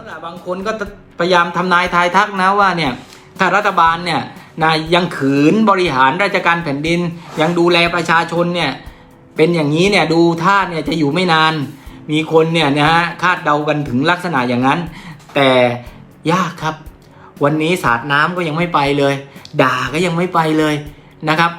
แล้วล่ะบางคนก็พยายามทำนายทายทักนะว่าเนี่ยถ้ารัฐบาลเนี่ยนะยังขืนบริหารราชการแผ่นดิน ยังดูแลประชาชนเนี่ยเป็นอย่างนี้เนี่ยดูท่าเนี่ยจะอยู่ไม่นาน มีคนเนี่ยนะฮะคาดเดากันถึงลักษณะอย่างนั้น แต่ยากครับ วันนี้สาดน้ำก็ยังไม่ไปเลย ด่าก็ยังไม่ไปเลยนะครับ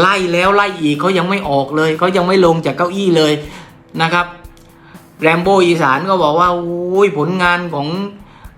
ไล่แล้วไล่อีกเขายังไม่ออกเลยเขายังไม่ลงจากเก้าอี้เลยนะครับ แรมโบอีสานก็บอกว่าโอ้ยผลงานของ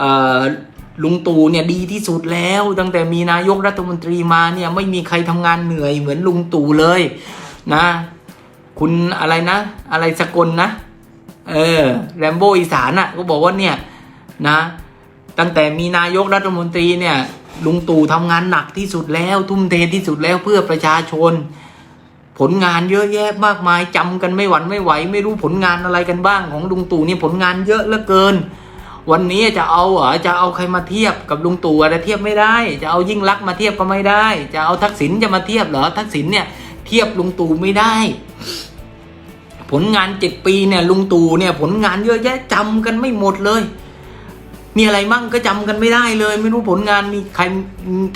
ออลุงตู่เนี่ยดีที่สุดแล้ว ตั้งแต่มีนายกรัฐมนตรีมาเนี่ยไม่มีใครทำงานเหนื่อยเหมือนลุงตู่เลยนะ คุณอะไรนะ อะไรสกลนะ เออแรมโบอีสานอะก็บอกว่าเนี่ยนะ ตั้งแต่มีนายกรัฐมนตรีเนี่ยลุงตู่ทำงานหนักที่สุดแล้ว ทุ่มเทที่สุดแล้วเพื่อประชาชน ผลงานเยอะแยะมากมายจำกันไม่หวั่นไม่ไหว ไม่รู้ผลงานอะไรกันบ้างของลุงตู่นี่ผลงานเยอะเหลือเกิน วันนี้จะเอาเหรอจะเอาใครมาเทียบกับลุงตู่อะไรเทียบไม่ได้ จะเอายิ่งลักมาเทียบก็ไม่ได้ จะเอาทักษิณจะมาเทียบเหรอทักษิณเนี่ยเทียบลุงตู่ไม่ได้ ผลงานเจ็ดปีเนี่ยลุงตู่เนี่ยผลงานเยอะแยะจำกันไม่หมดเลย มีอะไรมั่งก็จำกันไม่ได้เลย ไม่รู้ผลงานมีใคร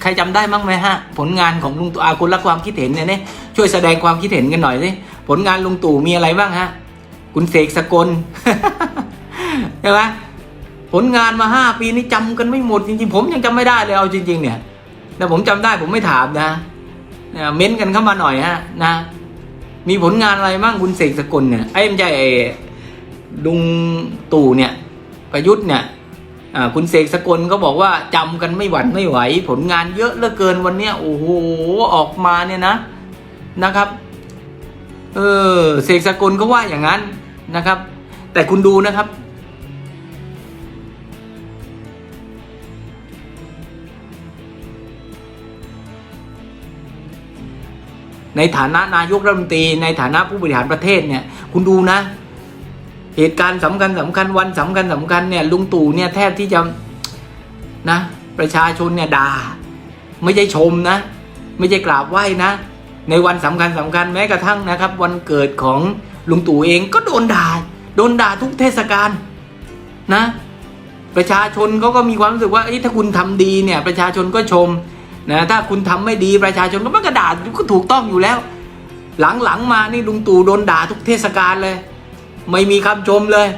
ใครจำได้มั่งไหมฮะ ผลงานของลุงตู่อาคุณรักความคิดเห็นเนี่ยเนี่ยช่วยแสดงความคิดเห็นกันหน่อยสิผลงานลุงตู่มีอะไรบ้างฮะ คุณเสกสกลใช่ไหมผลงานมาห้าปีนี้จำกันไม่หมดจริงๆ ผมยังจำไม่ได้เลยเอาจริง ๆ เนี่ยแต่ผมจำได้ผมไม่ถามนะเนี่ยเม้นกันเข้ามาหน่อยฮะนะ มีผลงานอะไรบ้างคุณเสกสกลเนี่ยไอ้ไม่ใช่ไอ้ลุงตู่เนี่ย ประยุทธ์เนี่ย คุณเสกสกลก็บอกว่าจำกันไม่หวั่นไม่ไหว ผลงานเยอะเหลือเกินวันเนี้ยโอ้โหออกมาเนี่ยนะนะครับเออเสกสกลก็ว่าอย่างนั้นนะครับ แต่คุณดูนะครับ ในฐานะนายกรัฐมนตรีในฐานะผู้บริหารประเทศเนี่ย คุณดูนะ เหตุการณ์สำคัญสำคัญวันสำคัญสำคัญเนี่ยลุงตู่เนี่ยแทบที่จะนะประชาชนเนี่ยด่าไม่ใช่ชมนะ ไม่ใช่กราบไหว้นะ ในวันสำคัญสำคัญแม้กระทั่งนะครับ วันเกิดของลุงตู่เองก็โดนด่าโดนด่าทุกเทศกาลนะ ประชาชนเขาก็มีความรู้สึกว่าอ้ถ้าคุณทำดีเนี่ยประชาชนก็ชมนะถ้าคุณทำไม่ดีประชาชนก็มันก็ด่าก็ถูกต้องอยู่แล้ว หลังๆมานี่ลุงตู่โดนด่าทุกเทศกาลเลย ไม่มีคำชมเลย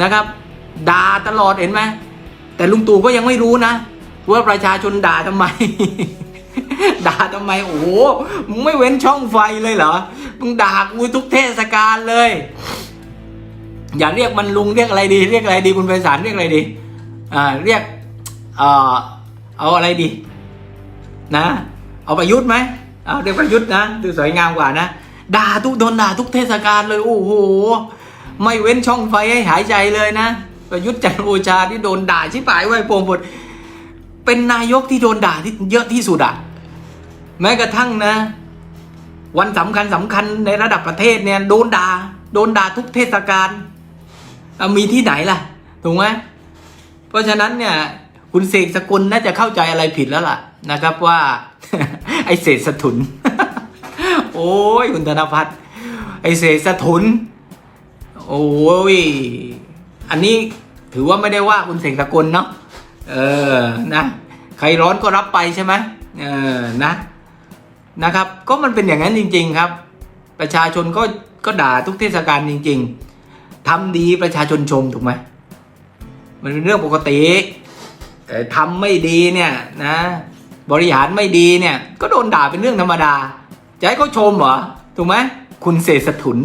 นะครับ ด่าตลอดเห็นไหมแต่ลุงตู่ก็ยังไม่รู้นะว่าประชาชนด่าทำไม ด่าทำไม โอ้โหมึงไม่เว้นช่องไฟเลยเหรอมึงด่ากูทุกเทศกาลเลย อย่าเรียกมันลุงเรียกอะไรดี เรียกอะไรดีคุณไพศาลเรียกอะไรดีอ่าเรียกเอ่อเอาอะไรดี นะ เอาประยุทธ์ไหมเอาเรียกประยุทธ์นะดูสวยงามกว่านะด่าทุกโดนด่าทุกเทศกาลเลย โอ้โห ไม่เว้นช่องไฟให้หายใจเลยนะประยุทธ์จันทร์โอชาที่โดนด่าชิบหายไว้โปงหมดเป็นนายกที่โดนด่าที่เยอะที่สุดอะแม้กระทั่งนะ วันสำคัญสำคัญในระดับประเทศเนี่ยโดนด่าโดนด่าทุกเทศกาลเอามีที่ไหนล่ะถูกไหมเพราะฉะนั้นเนี่ยคุณเสกสกุลน่าจะเข้าใจอะไรผิดแล้วล่ะนะครับว่า ไอเศษสะทุน โอ้ยคุณธนพัฒน์ไอเศษสะทุน โอ้ย อันนี้ถือว่าไม่ได้ว่าคุณเสกสกุลเนาะ เออ นะ ใครร้อนก็รับไปใช่ไหมเออ นะ นะครับ ก็มันเป็นอย่างนั้นจริง ๆ ครับ ประชาชนก็ก็ด่าทุกเทศกาลจริง ๆทำดีประชาชนชมถูกไหม มันเป็นเรื่องปกติ แต่ทำไม่ดีเนี่ยนะ บริหารไม่ดีเนี่ย ก็โดนด่าเป็นเรื่องธรรมดา จะให้เขาชมเหรอ ถูกไหม คุณเศษสถุน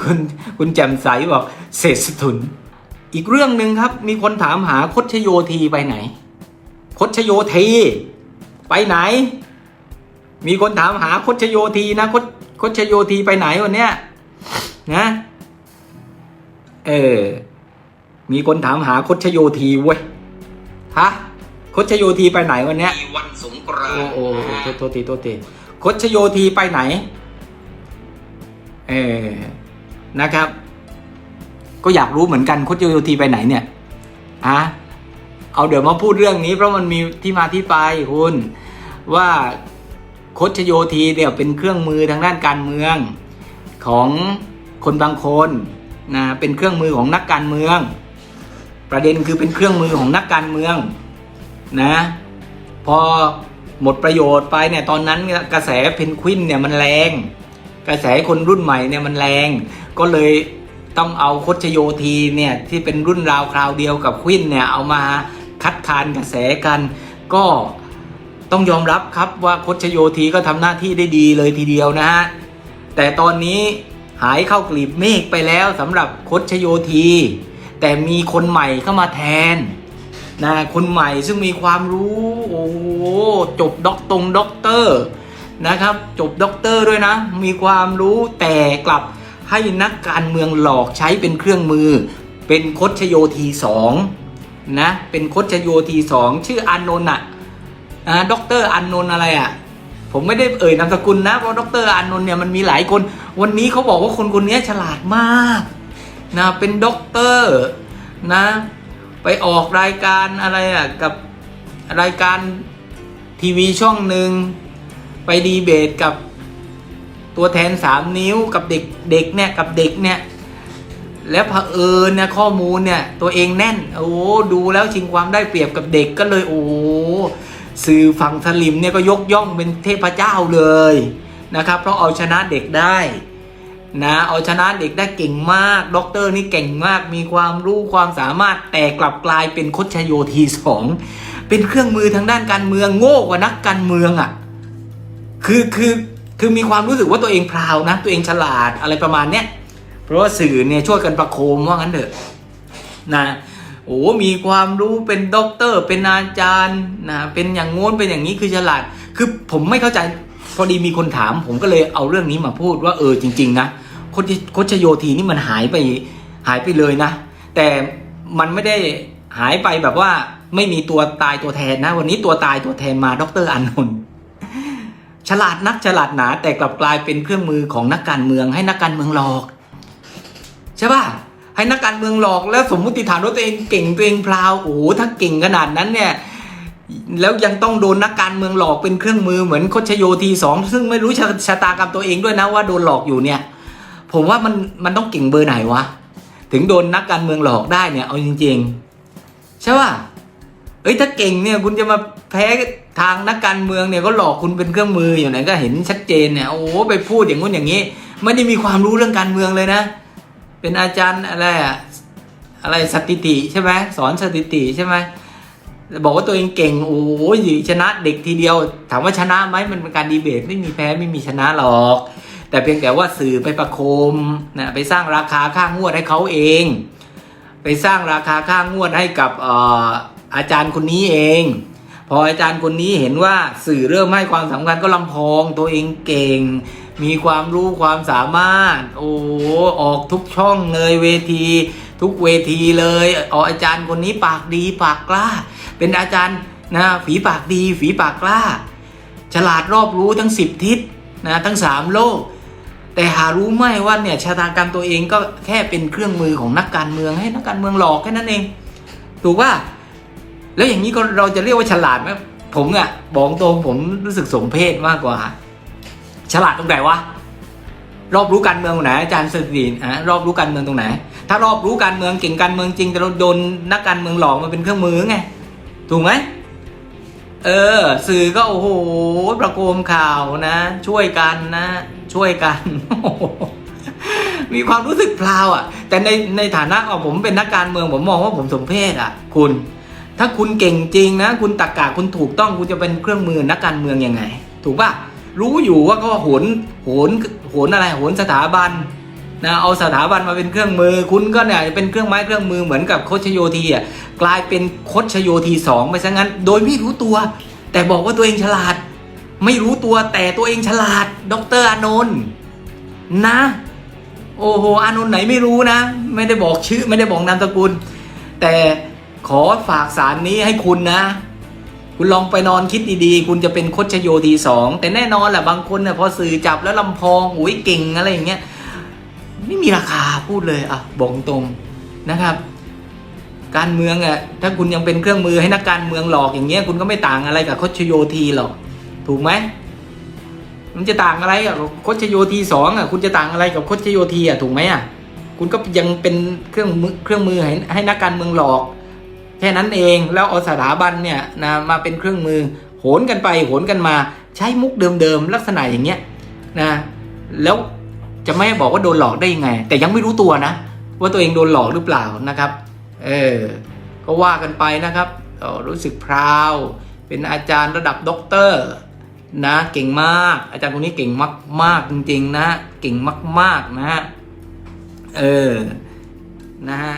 คุณคุณแจ่มใสบอกเศษสถุน อีกเรื่องหนึ่งครับ มีคนถามหาคดชโยทีไปไหน คดชโยทีไปไหน มีคนถามหาคดชโยทีนะคดคดชโยทีไปไหนวันเนี้ยนะเออ มีคนถามหาคดชโยทีเว้ยฮะคดชโยทีไปไหนวันเนี้ยมีวันสงกรานโอ้ต์โอ้โอ้โทษโทษทีโทษทีคดชโยทีไปไหน เออ นะครับ ก็อยากรู้เหมือนกันคดชโยทีไปไหนเนี่ยฮะเอาเดี๋ยวมาพูดเรื่องนี้เพราะมันมีที่มาที่ไปคุณว่าคดชโยทีเนี่ยเป็นเครื่องมือทางด้านการเมืองของคนบางคนนะเป็นเครื่องมือของนักการเมือง ประเด็นคือเป็นเครื่องมือของนักการเมืองนะพอหมดประโยชน์ไปเนี่ยตอนนั้นกระแสเพนกวินเนี่ยมันแรง กระแสคนรุ่นใหม่เนี่ยมันแรง ก็เลยต้องเอาคชโยทีเนี่ยที่เป็นรุ่นราวคราวเดียวกับควินเนี่ยเอามาคัดค้านกระแสกันก็ต้องยอมรับครับว่าคชโยทีก็ทำหน้าที่ได้ดีเลยทีเดียวนะฮะแต่ตอนนี้หายเข้ากลีบเมฆไปแล้วสำหรับคชโยทีแต่มีคนใหม่เข้ามาแทนนะคนใหม่ซึ่งมีความรู้โอ้โหจบด็อกตรงด็อกเตอร์ นะครับ จบด็อกเตอร์ด้วยนะ มีความรู้แต่กลับให้นักการเมืองหลอกใช้เป็นเครื่องมือ เป็นคชโยทีสองนะ เป็นคชโยทีสองชื่ออานนท์อะอ่าด็อกเตอร์อานนท์อะไรอะผมไม่ได้เอ่ยนามสกุลนะเพราะดรอานนท์เนี่ยมันมีหลายคน วันนี้เขาบอกว่าคนคนนี้ฉลาดมากนะเป็นด็อกเตอร์นะไปออกรายการอะไรอะกับรายการทีวีช่องหนึ่ง ไปดีเบตกับตัวแทนสามนิ้วกับเด็กเด็กเนี่ยกับเด็กเนี่ยแล้วเผอิญเนี่ยข้อมูลเนี่ยตัวเองแน่น โอ้ดูแล้วชิงความได้เปรียบกับเด็กก็เลยโอ้สื่อฝั่งสลิมเนี่ยก็ยกย่องเป็นเทพเจ้าเลยนะครับ เพราะเอาชนะเด็กได้นะเอาชนะเด็กได้เก่งมากด็อกเตอร์นี่เก่งมากมีความรู้ความสามารถแต่กลับกลายเป็นคดชโยทีสองเป็นเครื่องมือทางด้านการเมืองโง่กว่านักการเมืองอะ่ะ คือคือคือมีความรู้สึกว่าตัวเองพราวนะ ตัวเองฉลาดอะไรประมาณเนี้ยเพราะว่าสื่อเนี่ยช่วยกันประโคมว่างั้นเถอะนะโอ้มีความรู้เป็นด็อกเตอร์ เป็นอาจารย์นะเป็นอย่างงู้นเป็นอย่างนี้คือฉลาด คือผมไม่เข้าใจพอดีมีคนถาม ผมก็เลยเอาเรื่องนี้มาพูดว่าเออจริง ๆ นะโคชโคชโยทีนี่มันหายไปหายไปเลยนะ แต่มันไม่ได้หายไปแบบว่าไม่มีตัวตายตัวแทนนะ วันนี้ตัวตายตัวแทนมาดรอานนท์ ฉลาดนักฉลาดหนาแต่กลับกลายเป็นเครื่องมือของนักการเมือง ให้นักการเมืองหลอกใช่ป่ะให้นักการเมืองหลอกแล้วสมมุติฐานว่าตัวเองเก่งตัวเองพลาวโอ้ถ้าเก่งขนาดนั้นเนี่ยแล้วยังต้องโดนนักการเมืองหลอกเป็นเครื่องมือเหมือนโคชโยทีสองซึ่งไม่รู้ชะชะตากรรมตัวเองด้วยนะว่าโดนหลอกอยู่เนี่ย ผมว่ามันมันต้องเก่งเบอร์ไหนวะถึงโดนนักการเมืองหลอกได้เนี่ยเอาจริง ๆ ใช่ป่ะเอ้ยถ้าเก่งเนี่ยคุณจะมาแพ้ ทางนักการเมืองเนี่ยก็หลอกคุณเป็นเครื่องมืออยู่ไหนก็เห็นชัดเจนเนี่ยโอ้ไปพูดอย่างงู้นอย่างนี้ ไม่ได้มีความรู้เรื่องการเมืองเลยนะ เป็นอาจารย์อะไรอะอะไรสถิติใช่ไหมสอนสถิติใช่ไหมบอกว่าตัวเองเก่งโอ้ยชนะเด็กทีเดียว ถามว่าชนะไหมมันเป็นการดีเบตไม่มีแพ้ไม่มีชนะหรอก แต่เพียงแต่ว่าสื่อไปประโคมนะไปสร้างราคาค่างวดให้เขาเอง ไปสร้างราคาค่างวดให้กับอออาจารย์คนนี้เอง พออาจารย์คนนี้เห็นว่าสื่อเริ่มให้ความสำคัญก็ลำพองตัวเองเก่ง มีความรู้ความสามารถ โอ้ออกทุกช่องเลยเวที ทุกเวทีเลยอออาจารย์คนนี้ปากดีปากกล้า เป็นอาจารย์นะฝีปากดีฝีปากกล้า ฉลาดรอบรู้ทั้งสิบทิศนะทั้งสามโลก แต่หารู้ไหมว่าเนี่ยชะตากรรมตัวเองก็แค่เป็นเครื่องมือของนักการเมืองให้นักการเมืองหลอกแค่นั้นเอง ถูกว่า แล้วอย่างนี้ก็เราจะเรียกว่าฉลาดไหมผมอะบอกตรงผมรู้สึกสมเพศมากกว่า ฉลาดตรงไหนวะรอบรู้การเมืองตรงไหนอาจารย์สตีนอะรอบรู้การเมืองตรงไหน ถ้ารอบรู้การเมืองเก่งการเมืองจริงแต่เราโดนนักการเมืองหลอกมาเป็นเครื่องมือไงถูกไหมเออ สื่อก็โอ้โหประโคมข่าวนะ ช่วยกันนะ ช่วยกัน มีความรู้สึกพลาวอะ แต่ในในฐานะของผมเป็นนักการเมืองผมมองว่าผมสมเพศอะ คุณ ถ้าคุณเก่งจริงนะ คุณตักกะคุณถูกต้องคุณจะเป็นเครื่องมือนักการเมืองยังไง ถูกปะรู้อยู่ว่าก็โหนโหนโหนอะไรโหนสถาบันนะเอาสถาบันมาเป็นเครื่องมือ คุณก็เนี่ยเป็นเครื่องไม้เครื่องมือเหมือนกับโคชโยทีอะกลายเป็นโคชโยทีสองไปซะงั้น โดยไม่รู้ตัว แต่บอกว่าตัวเองฉลาด ไม่รู้ตัวแต่ตัวเองฉลาดดรอานนท์นะ โอ้โหอานนท์ไหนไม่รู้นะ ไม่ได้บอกชื่อไม่ได้บอกนามสกุล แต่ ขอฝากสารนี้ให้คุณนะ คุณลองไปนอนคิดดีๆ คุณจะเป็นโคชโยทีสองแต่แน่นอนแหละบางคนเนี่ยพอสื่อจับแล้วลำพองอุ้ยเก่งอะไรอย่างเงี้ยไม่มีราคาพูดเลยอะบอกตรงนะครับ การเมืองอะถ้าคุณยังเป็นเครื่องมือให้นักการเมืองหลอกอย่างเงี้ยคุณก็ไม่ต่างอะไรกับโคชโยทีหรอกถูกไหมมันจะต่างอะไรอะโคชโยทีสองอะคุณจะต่างอะไรกับโคชโยทีอะถูกไหมอะคุณก็ยังเป็นเครื่องมือเครื่องมือให้ให้นักการเมืองหลอก แค่นั้นเองแล้วเอาสถาบันเนี่ยนะมาเป็นเครื่องมือโหนกันไปโหนกันมาใช้มุกเดิมๆลักษณะอย่างเงี้ยนะแล้วจะไม่บอกว่าโดนหลอกได้ยังไง แต่ยังไม่รู้ตัวนะ ว่าตัวเองโดนหลอกหรือเปล่านะครับเออก็ว่ากันไปนะครับรู้สึกพราว เป็นอาจารย์ระดับด็อกเตอร์นะเก่งมาก อาจารย์คนนี้เก่งมากๆจริงๆนะ เก่งมากๆนะฮะเออนะฮะ